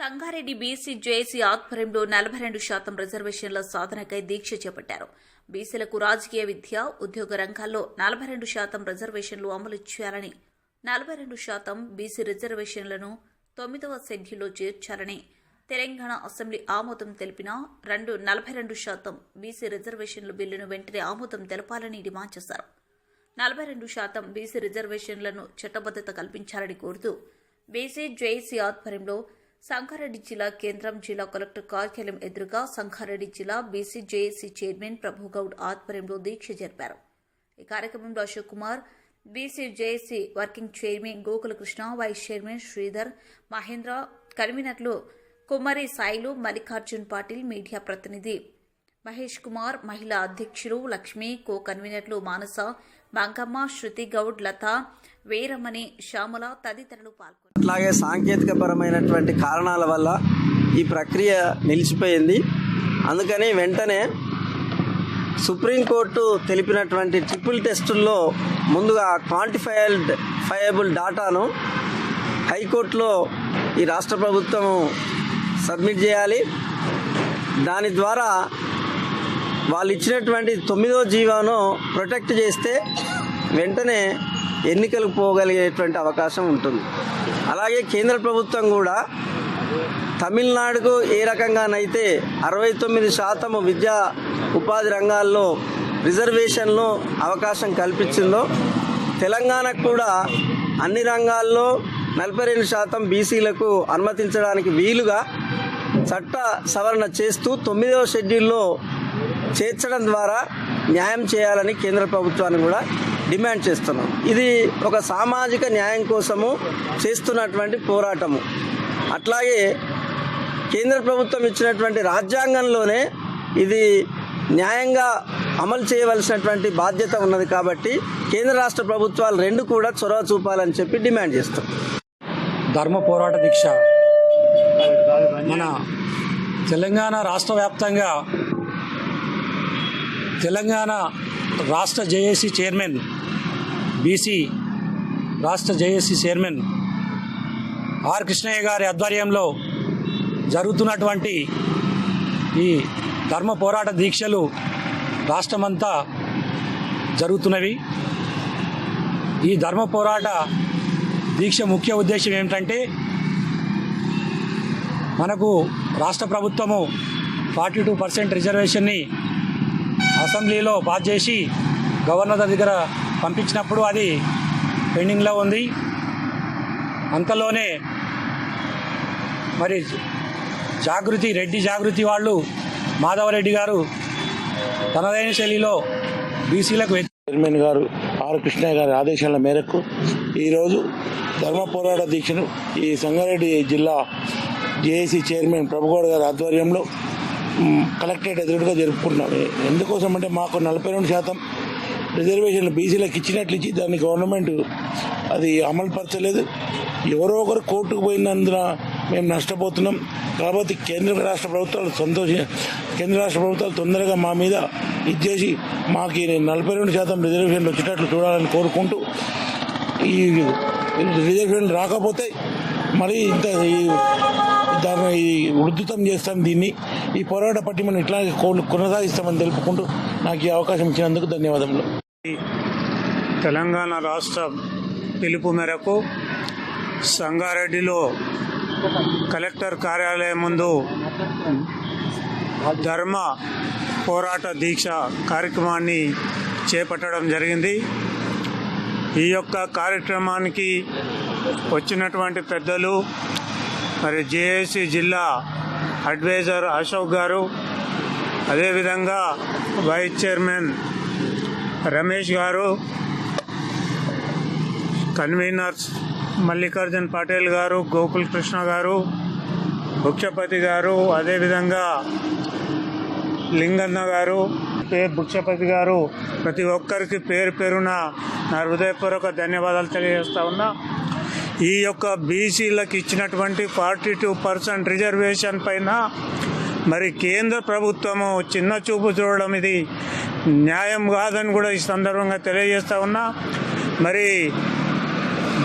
Sangareddy BC JAC ఆధ్వర్యంలో నలభై రెండు శాతం రిజర్వేషన్ల సాధనకై దీక్ష చేపట్టారు. బీసీలకు రాజకీయ విద్య ఉద్యోగ రంగాల్లో నలభై రెండు శాతం రిజర్వేషన్లు అమలు చేయాలని నలభై రెండు శాతం బీసీ రిజర్వేషన్లను తొమ్మిదవ షెడ్యూల్లో చేర్చాలని తెలంగాణ అసెంబ్లీ ఆమోదం తెలిపిన రెండు నలభై రెండు శాతం బీసీ రిజర్వేషన్ల బిల్లును వెంటనే ఆమోదం తెలపాలని డిమాండ్ చేశారు. నలభై రెండు శాతం బీసీ రిజర్వేషన్లను చట్టబద్దత కల్పించాలని కోరుతూ బీసీ జేఏసీ ఆధ్వర్యంలో సంగారెడ్డి జిల్లా కేంద్రం జిల్లా కలెక్టర్ కార్యాలయం ఎదురుగా సంగారెడ్డి జిల్లా బీసీ జేఏసీ చైర్మన్ ప్రభుగౌడ్ ఆధ్వర్యంలో దీక్ష జరిపారు. ఈ కార్యక్రమంలో Ashok Kumar BCJAC working chairman Gokulakrishna vice chairman Sridhar Mahendra కన్వీనర్లు కుమారి సాయిలు మల్లికార్జున్ పాటిల్ మీడియా ప్రతినిధి మహేష్ కుమార్ మహిళా అధ్యక్షులు లక్ష్మి కో కన్వీనర్లు మానస బంకమ్మ శృతి గౌడ్ లత వీరమణి శ్యామల తదితరులు పాల్గొన్నారు. అట్లాగే సాంకేతికపరమైనటువంటి కారణాల వల్ల ఈ ప్రక్రియ నిలిచిపోయింది. అందుకని వెంటనే సుప్రీంకోర్టు తెలిపినటువంటి ట్రిపుల్ టెస్టుల్లో ముందుగా క్వాంటిఫైల్డ్ ఫైయబుల్ డాటాను హైకోర్టులో ఈ రాష్ట్ర ప్రభుత్వం సబ్మిట్ చేయాలి. దాని ద్వారా వాళ్ళు ఇచ్చినటువంటి తొమ్మిదో జీవాను ప్రొటెక్ట్ చేస్తే వెంటనే ఎన్నికలకు పోగలిగేటువంటి అవకాశం ఉంటుంది. అలాగే కేంద్ర ప్రభుత్వం కూడా తమిళనాడుకు ఏ రకంగానైతే అరవై తొమ్మిది శాతము విద్యా ఉపాధి రంగాల్లో రిజర్వేషన్లో అవకాశం కల్పించిందో తెలంగాణకు కూడా అన్ని రంగాల్లో నలభై రెండు శాతం బీసీలకు అనుమతించడానికి వీలుగా చట్ట సవరణ చేస్తూ తొమ్మిదవ షెడ్యూల్లో చేర్చడం ద్వారా న్యాయం చేయాలని కేంద్ర ప్రభుత్వాన్ని కూడా డిమాండ్ చేస్తున్నాం. ఇది ఒక సామాజిక న్యాయం కోసము చేస్తున్నటువంటి పోరాటము. అట్లాగే కేంద్ర ప్రభుత్వం ఇచ్చినటువంటి రాజ్యాంగంలోనే ఇది న్యాయంగా అమలు చేయవలసినటువంటి బాధ్యత ఉన్నది కాబట్టి కేంద్ర రాష్ట్ర ప్రభుత్వాలు రెండు కూడా చొరవ చూపాలని చెప్పి డిమాండ్ చేస్తాం. ధర్మ పోరాట దీక్ష మన తెలంగాణ రాష్ట్ర వ్యాప్తంగా తెలంగాణ రాష్ట్ర జేఏసీ చైర్మన్ బీసీ రాష్ట్ర జేఏసీ చైర్మన్ ఆర్ కృష్ణయ్య గారి ఆధ్వర్యంలో జరుగుతున్నటువంటి ఈ ధర్మ పోరాట దీక్షలు రాష్ట్రమంతా జరుగుతున్నవి. ఈ ధర్మ పోరాట దీక్ష ముఖ్య ఉద్దేశం ఏమిటంటే మనకు రాష్ట్ర ప్రభుత్వము ఫార్టీ టూ పర్సెంట్ రిజర్వేషన్ని అసెంబ్లీలో పాస్ చేసి గవర్నర్ దగ్గర పంపించినప్పుడు అది పెండింగ్లో ఉంది. అంతలోనే మరి జాగృతి రెడ్డి జాగృతి వాళ్ళు మాధవరెడ్డి గారు తనదైన శైలిలో బీసీలకు చైర్మన్ గారు ఆర్ కృష్ణయ్య గారి ఆదేశాల మేరకు ఈరోజు ధర్మ పోరాట దీక్షను ఈ సంగారెడ్డి జిల్లా జేఏసీ చైర్మన్ ప్రభుగౌడ్ గారి ఆధ్వర్యంలో కలెక్టరేట్ ఎదురుగా జరుపుకుంటున్నాం. ఎందుకోసం అంటే మాకు నలభై రెండు శాతం రిజర్వేషన్లు బీసీలకు ఇచ్చినట్లు ఇచ్చి దాన్ని గవర్నమెంట్ అది అమలు పరచలేదు ఎవరో ఒకరు కోర్టుకు పోయినందున మేము నష్టపోతున్నాం. కాబట్టి కేంద్ర రాష్ట్ర ప్రభుత్వాలు సంతోష కేంద్ర రాష్ట్ర ప్రభుత్వాలు తొందరగా మా మీద ఇచ్చేసి మాకు నలభై రెండు శాతం రిజర్వేషన్లు వచ్చేటట్లు చూడాలని కోరుకుంటూ ఈ రిజర్వేషన్లు రాకపోతే మరి ఇంత ఈ దాన్ని ఈ ఉధృతం చేస్తాం దీన్ని. ఈ పోరాట పట్టి మనం ఇట్లాగే కొనసాగిస్తామని తెలుపుకుంటూ నాకు ఈ అవకాశం ఇచ్చినందుకు ధన్యవాదములు. తెలంగాణ రాష్ట్ర పిలుపు మేరకు సంగారెడ్డిలో కలెక్టర్ కార్యాలయం ముందు ధర్మ పోరాట దీక్ష కార్యక్రమాన్ని చేపట్టడం జరిగింది. ఈ యొక్క కార్యక్రమానికి వచ్చినటువంటి పెద్దలు మరి జేఏసీ జిల్లా అడ్వైజర్ అశోక్ గారు అదేవిధంగా వైస్ చైర్మన్ రమేష్ గారు కన్వీనర్స్ మల్లికార్జున్ పటేల్ గారు గోకుల్ కృష్ణ గారు భుక్షపతి గారు అదేవిధంగా లింగన్న గారు పే భుక్షపతి గారు ప్రతి ఒక్కరికి పేరు పేరున నా హృదయపూర్వక ధన్యవాదాలు తెలియజేస్తా ఉన్నా. ఈ యొక్క బీసీలకు ఇచ్చినటువంటి ఫార్టీ టూ పర్సెంట్ రిజర్వేషన్ పైన మరి కేంద్ర ప్రభుత్వము చిన్న చూపు చూడడం ఇది న్యాయం కాదని కూడా ఈ సందర్భంగా తెలియజేస్తా ఉన్నా. మరి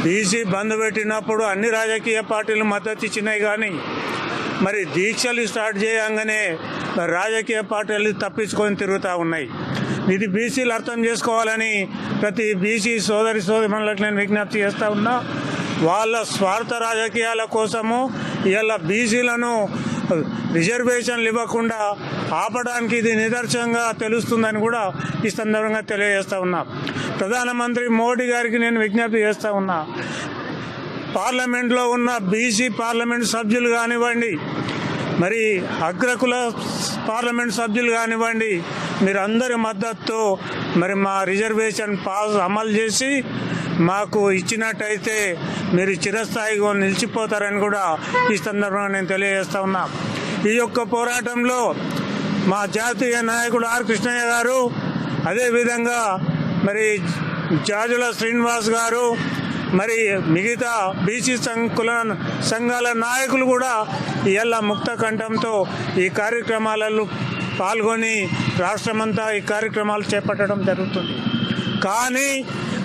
బీసీ బంద్ పెట్టినప్పుడు అన్ని రాజకీయ పార్టీలు మద్దతు ఇచ్చినాయి కానీ మరి దీక్షలు స్టార్ట్ చేయంగానే రాజకీయ పార్టీలు తప్పించుకొని తిరుగుతూ ఉన్నాయి. ఇది బీసీలు అర్థం చేసుకోవాలని ప్రతి బీసీ సోదరి సోదరులకు నేను విజ్ఞప్తి చేస్తూ ఉన్నా. వాళ్ళ స్వార్థ రాజకీయాల కోసము ఇలా బీసీలను రిజర్వేషన్లు ఇవ్వకుండా ఆపడానికి ఇది నిదర్శనంగా తెలుస్తుందని కూడా ఈ సందర్భంగా తెలియజేస్తూ ఉన్నా. ప్రధానమంత్రి మోడీ గారికి నేను విజ్ఞప్తి చేస్తూ ఉన్నా. పార్లమెంట్లో ఉన్న బీసీ పార్లమెంట్ సభ్యులు కానివ్వండి మరి అగ్రకుల పార్లమెంట్ సభ్యులు కానివ్వండి మీరు అందరి మద్దతుతో మరి మా రిజర్వేషన్ పాస్ అమలు చేసి మాకు ఇచ్చినట్టయితే మీరు చిరస్థాయిగా నిలిచిపోతారని కూడా ఈ సందర్భంగా నేను తెలియజేస్తా ఉన్నా. ఈ యొక్క పోరాటంలో మా జాతీయ నాయకుడు ఆర్ కృష్ణయ్య గారు అదేవిధంగా మరి జాజుల శ్రీనివాస్ గారు మరి మిగతా బీసీ సంకుల సంఘాల నాయకులు కూడా ఇవాళ ముక్త కంఠంతో ఈ కార్యక్రమాలలో పాల్గొని రాష్ట్రమంతా ఈ కార్యక్రమాలు చేపట్టడం జరుగుతుంది. కానీ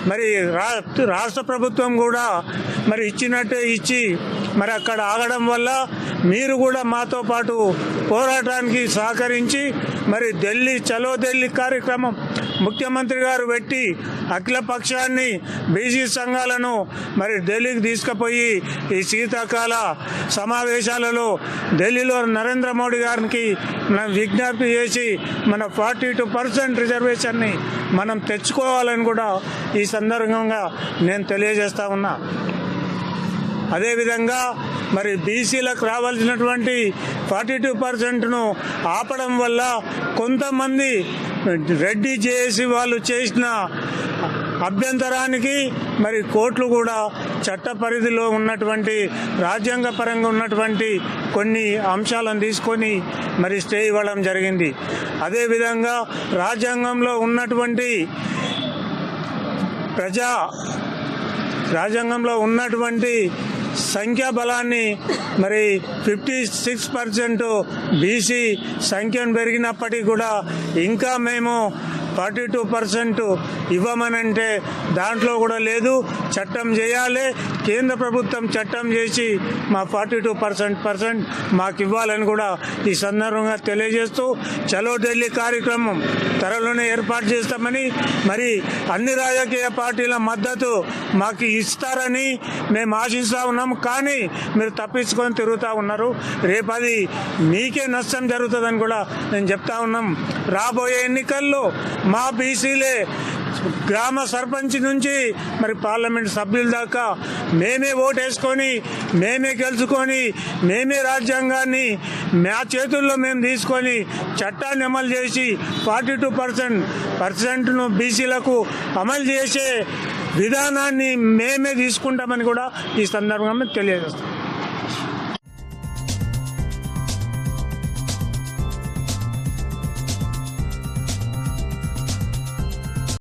మరి రా రాష్ట్ర ప్రభుత్వం కూడా మరి ఇచ్చినట్టే ఇచ్చి మరి అక్కడ ఆగడం వల్ల మీరు కూడా మాతో పాటు పోరాటానికి సహకరించి మరి ఢిల్లీ చలో ఢిల్లీ కార్యక్రమం ముఖ్యమంత్రి గారు పెట్టి అఖిల పక్షాన్ని బీసీ సంఘాలను మరి ఢిల్లీకి తీసుకుపోయి ఈ శీతాకాల సమావేశాలలో ఢిల్లీలో నరేంద్ర మోడీ గారికి మనం విజ్ఞప్తి చేసి మన ఫార్టీ టూ పర్సెంట్ రిజర్వేషన్ని మనం తెచ్చుకోవాలని కూడా ఈ సందర్భంగా నేను తెలియజేస్తా ఉన్నా. అదేవిధంగా మరి బీసీలకు రావాల్సినటువంటి ఫార్టీ టూ పర్సెంట్ను ఆపడం వల్ల కొంతమంది రెడ్డి చేసి వాళ్ళు చేసిన అభ్యంతరానికి మరి కోర్టులు కూడా చట్ట పరిధిలో ఉన్నటువంటి రాజ్యాంగ పరంగా ఉన్నటువంటి కొన్ని అంశాలను తీసుకొని మరి స్టే ఇవ్వడం జరిగింది. అదేవిధంగా రాజ్యాంగంలో ఉన్నటువంటి ప్రజా రాజ్యాంగంలో ఉన్నటువంటి సంఖ్యాబలాన్ని మరి ఫిఫ్టీ సిక్స్ పర్సెంట్ బీసీ సంఖ్యను పెరిగినప్పటికీ కూడా ఇంకా మేము ఫార్టీ టూ పర్సెంట్ ఇవ్వమనంటే దాంట్లో కూడా లేదు. చట్టం చేయాలి. కేంద్ర ప్రభుత్వం చట్టం చేసి మా ఫార్టీ టూ పర్సెంట్ పర్సెంట్ మాకు ఇవ్వాలని కూడా ఈ సందర్భంగా తెలియజేస్తూ చలో ఢిల్లీ కార్యక్రమం త్వరలోనే ఏర్పాటు చేస్తామని మరి అన్ని రాజకీయ పార్టీల మద్దతు మాకు ఇస్తారని మేము ఆశిస్తూ ఉన్నాం కానీ మీరు తప్పించుకొని తిరుగుతూ ఉన్నారు. రేపు అది మీకే నష్టం జరుగుతుందని కూడా నేను చెప్తా ఉన్నాం. రాబోయే ఎన్నికల్లో మా బీసీలే గ్రామ సర్పంచ్ నుంచి మరి పార్లమెంట్ సభ్యుల దాకా మేమే ఓటేసుకొని మేమే గెలుచుకొని మేమే రాజ్యాంగాన్ని మా చేతుల్లో మేము తీసుకొని చట్టాన్ని అమలు చేసి ఫార్టీ టూ పర్సెంట్ పర్సెంట్ను బీసీలకు అమలు చేసే విధానాన్ని మేమే తీసుకుంటామని కూడా ఈ సందర్భంగా తెలియజేస్తాం.